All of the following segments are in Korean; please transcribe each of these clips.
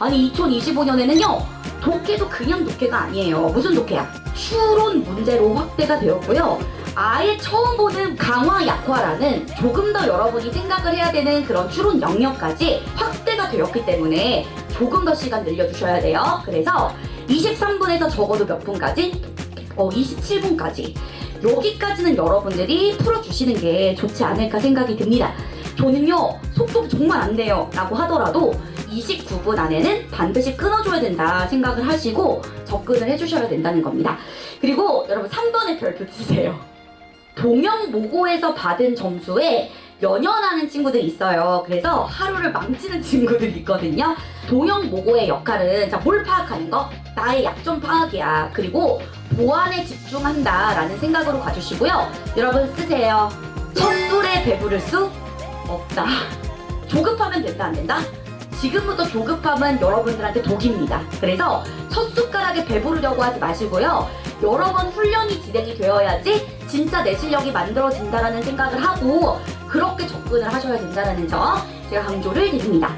아니 2025년에는요 독해도 그냥 독해가 아니에요. 무슨 독해야? 추론 문제로 확대가 되었고요. 아예 처음 보는 강화 약화라는 조금 더 여러분이 생각을 해야 되는 그런 추론 영역까지 확대가 되었기 때문에 조금 더 시간 늘려주셔야 돼요. 그래서 23분에서 적어도 몇 분까지? 어 27분까지. 여기까지는 여러분들이 풀어주시는 게 좋지 않을까 생각이 듭니다. 저는요 속도가 정말 안 돼요. 라고 하더라도 29분 안에는 반드시 끊어줘야 된다 생각을 하시고 접근을 해주셔야 된다는 겁니다. 그리고 여러분 3번에 별표 주세요. 동영 모고에서 받은 점수에 연연하는 친구들이 있어요. 그래서 하루를 망치는 친구들이 있거든요. 동영 모고의 역할은 자, 뭘 파악하는 거? 나의 약점 파악이야. 그리고 보완에 집중한다라는 생각으로 가주시고요. 여러분 쓰세요. 첫 술에 배부를 수 없다. 조급하면 된다 안 된다? 지금부터 조급함은 여러분들한테 독입니다. 그래서 첫 숟가락에 배부르려고 하지 마시고요. 여러 번 훈련이 진행이 되어야지 진짜 내 실력이 만들어진다라는 생각을 하고 그렇게 접근을 하셔야 된다는 점 제가 강조를 드립니다.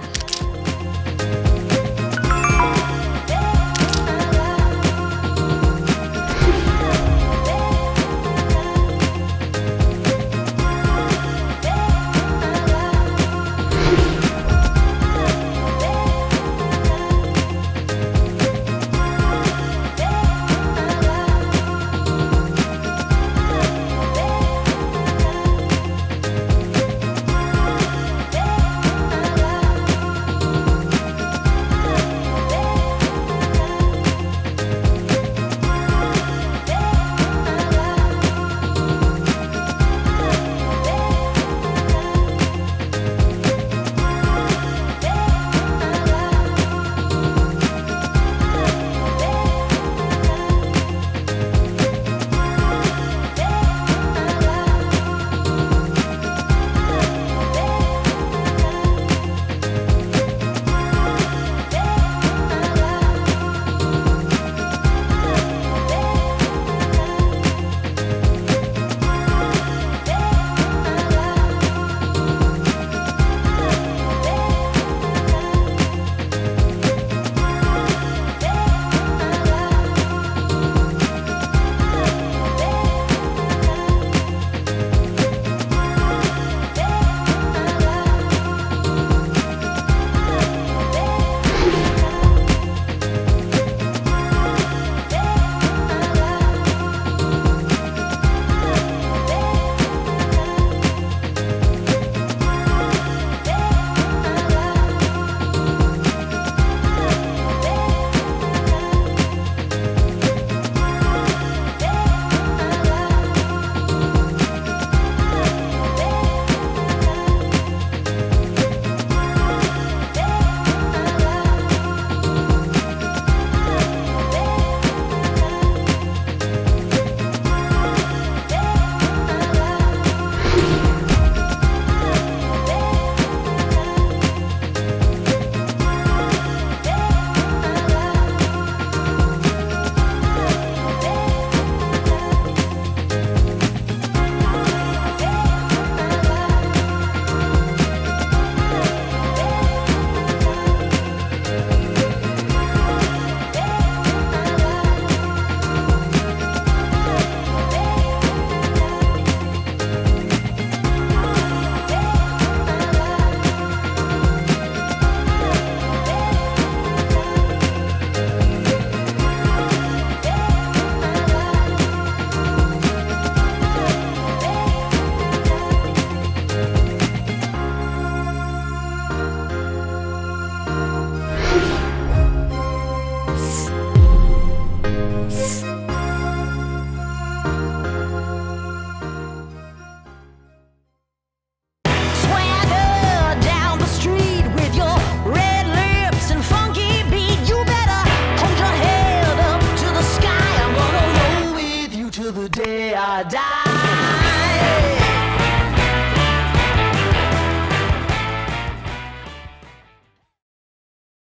day I die.